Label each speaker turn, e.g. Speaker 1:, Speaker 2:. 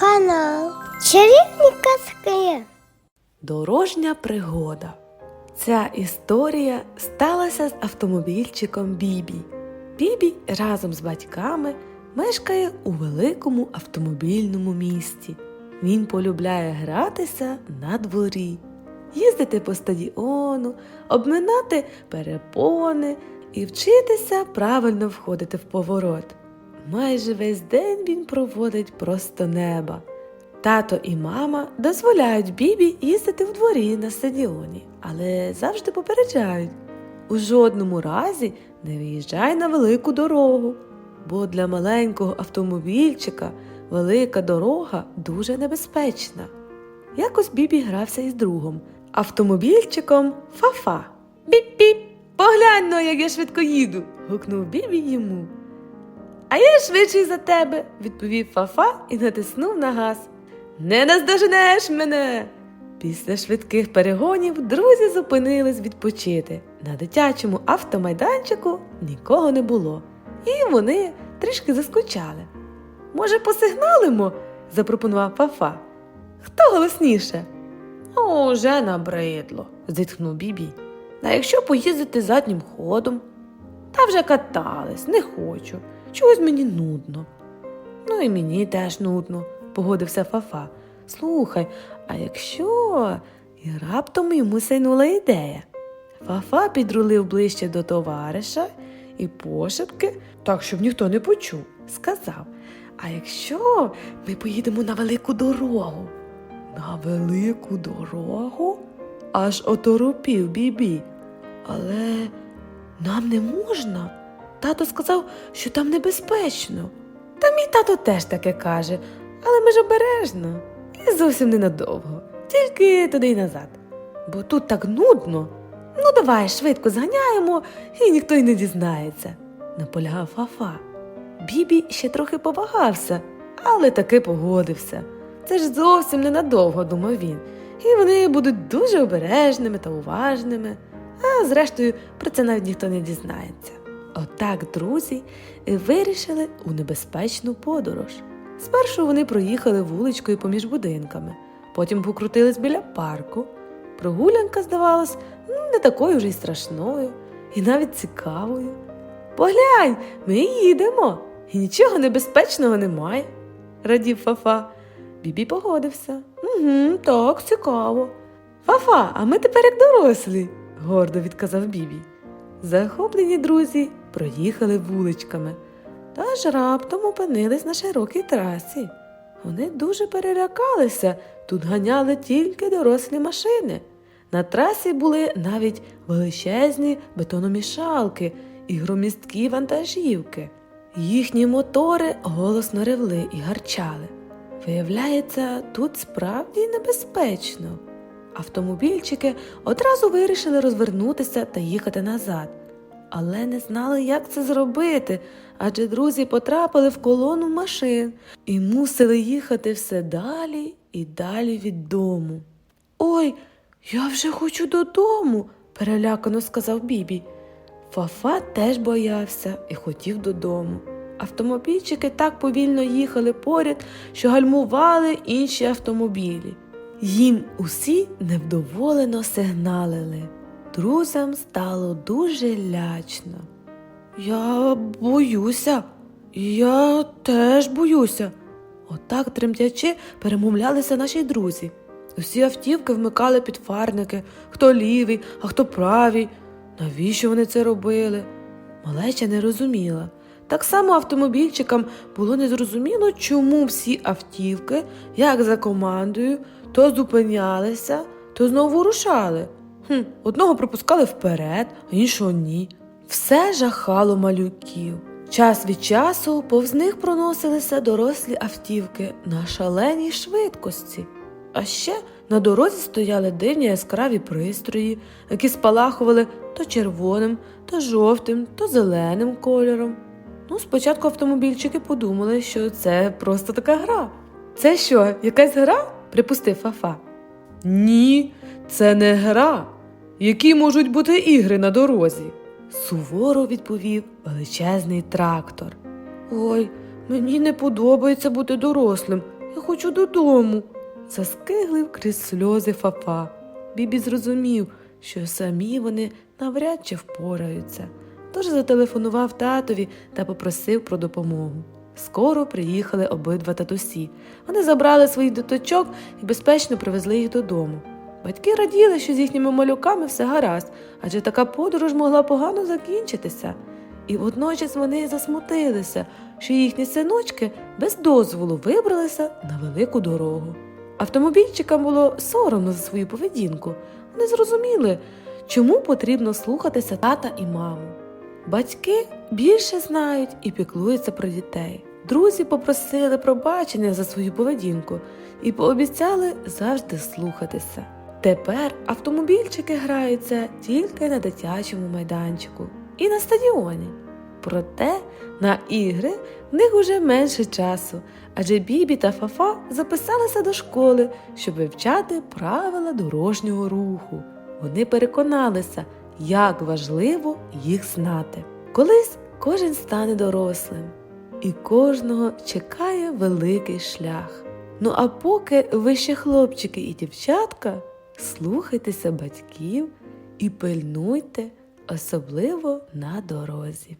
Speaker 1: Канал Чарівні казки.
Speaker 2: Дорожня пригода. Ця історія сталася з автомобільчиком Бібі. Бібі разом з батьками мешкає у великому автомобільному місті. Він полюбляє гратися на дворі, їздити по стадіону, обминати перепони і вчитися правильно входити в поворот. Майже весь день він проводить просто неба. Тато і мама дозволяють Бібі їздити в дворі на стадіоні, але завжди попереджають у жодному разі не виїжджай на велику дорогу, бо для маленького автомобільчика велика дорога дуже небезпечна. Якось Бібі грався із другом, автомобільчиком Фафа. Біп-біп! Поглянь но, як я швидко їду. гукнув Бібі йому. А я швидший за тебе, відповів Фафа і натиснув на газ. Не наздоженеш мене. Після швидких перегонів друзі зупинились відпочити. На дитячому автомайданчику нікого не було, і вони трішки заскучали. Може, посигналимо? запропонував Фафа. Хто голосніше? О, вже набридло, зітхнув Бібі. А якщо поїздити заднім ходом? Та вже катались, не хочу. Чогось мені нудно. Ну і мені теж нудно, погодився Фафа. Слухай, а якщо і раптом йому сяйнула ідея. Фафа підрулив ближче до товариша і пошепки, так щоб ніхто не почув, сказав: А якщо ми поїдемо на велику дорогу? На велику дорогу? Аж оторопів бібі. Але нам не можна. Тато сказав, що там небезпечно. Та мій тато теж таке каже, але ми ж обережно і зовсім ненадовго, тільки туди й назад. Бо тут так нудно. Ну, давай швидко зганяємо, і ніхто й не дізнається, наполягав Фафа. Бібі ще трохи повагався, але таки погодився. Це ж зовсім ненадовго, думав він, і вони будуть дуже обережними та уважними, а зрештою про це навіть ніхто не дізнається. Отак друзі вирішили у небезпечну подорож. Спершу вони проїхали вуличкою поміж будинками, потім покрутились біля парку. Прогулянка здавалась ну, не такою вже й страшною, і навіть цікавою. Поглянь, ми їдемо, і нічого небезпечного немає, радів Фафа. Бібі погодився. Угу, так, цікаво. Фафа, а ми тепер як дорослі, гордо відказав Бібі. Захоплені друзі проїхали вуличками, та ж раптом опинились на широкій трасі. Вони дуже перелякалися, тут ганяли тільки дорослі машини. На трасі були навіть величезні бетономішалки і громісткі вантажівки. Їхні мотори голосно ревли і гарчали. Виявляється, тут справді небезпечно. Автомобільчики одразу вирішили розвернутися та їхати назад, але не знали, як це зробити, адже друзі потрапили в колону машин і мусили їхати все далі і далі від дому. Ой, я вже хочу додому, перелякано сказав Бібі. Фафа теж боявся і хотів додому. Автомобільчики так повільно їхали поряд, що гальмували інші автомобілі. Їм усі невдоволено сигналили. Друзям стало дуже лячно. Я боюся, я теж боюся. Отак тремтячи перемовлялися наші друзі. Усі автівки вмикали підфарники, хто лівий, а хто правий. Навіщо вони це робили? Малеча не розуміла. Так само автомобільчикам було незрозуміло, чому всі автівки, як за командою, то зупинялися, то знову рушали. Хм, одного пропускали вперед, а іншого ні. Все жахало малюків. Час від часу повз них проносилися дорослі автівки на шаленій швидкості. А ще на дорозі стояли дивні яскраві пристрої, які спалахували то червоним, то жовтим, то зеленим кольором. Ну, спочатку автомобільчики подумали, що це просто така гра. Це що, якась гра? припустив Фафа. Ні, це не гра. Які можуть бути ігри на дорозі? суворо відповів величезний трактор. Ой, мені не подобається бути дорослим, я хочу додому. Заскиглив крізь сльози Фафа. Бібі зрозумів, що самі вони навряд чи впораються. Тож зателефонував татові та попросив про допомогу. Скоро приїхали обидва татусі. Вони забрали своїх диточок і безпечно привезли їх додому. Батьки раділи, що з їхніми малюками все гаразд, адже така подорож могла погано закінчитися. І водночас вони засмутилися, що їхні синочки без дозволу вибралися на велику дорогу. Автомобільчикам було соромно за свою поведінку. Вони зрозуміли, чому потрібно слухатися тата і маму. Батьки більше знають і піклуються про дітей. Друзі попросили пробачення за свою поведінку і пообіцяли завжди слухатися. Тепер автомобільчики граються тільки на дитячому майданчику і на стадіоні. Проте на ігри в них уже менше часу, адже Бібі та Фафа записалися до школи, щоб вивчати правила дорожнього руху. Вони переконалися, як важливо їх знати. Колись кожен стане дорослим, і кожного чекає великий шлях. Ну а поки ви ще хлопчики і дівчатка, слухайтеся батьків і пильнуйте, особливо на дорозі.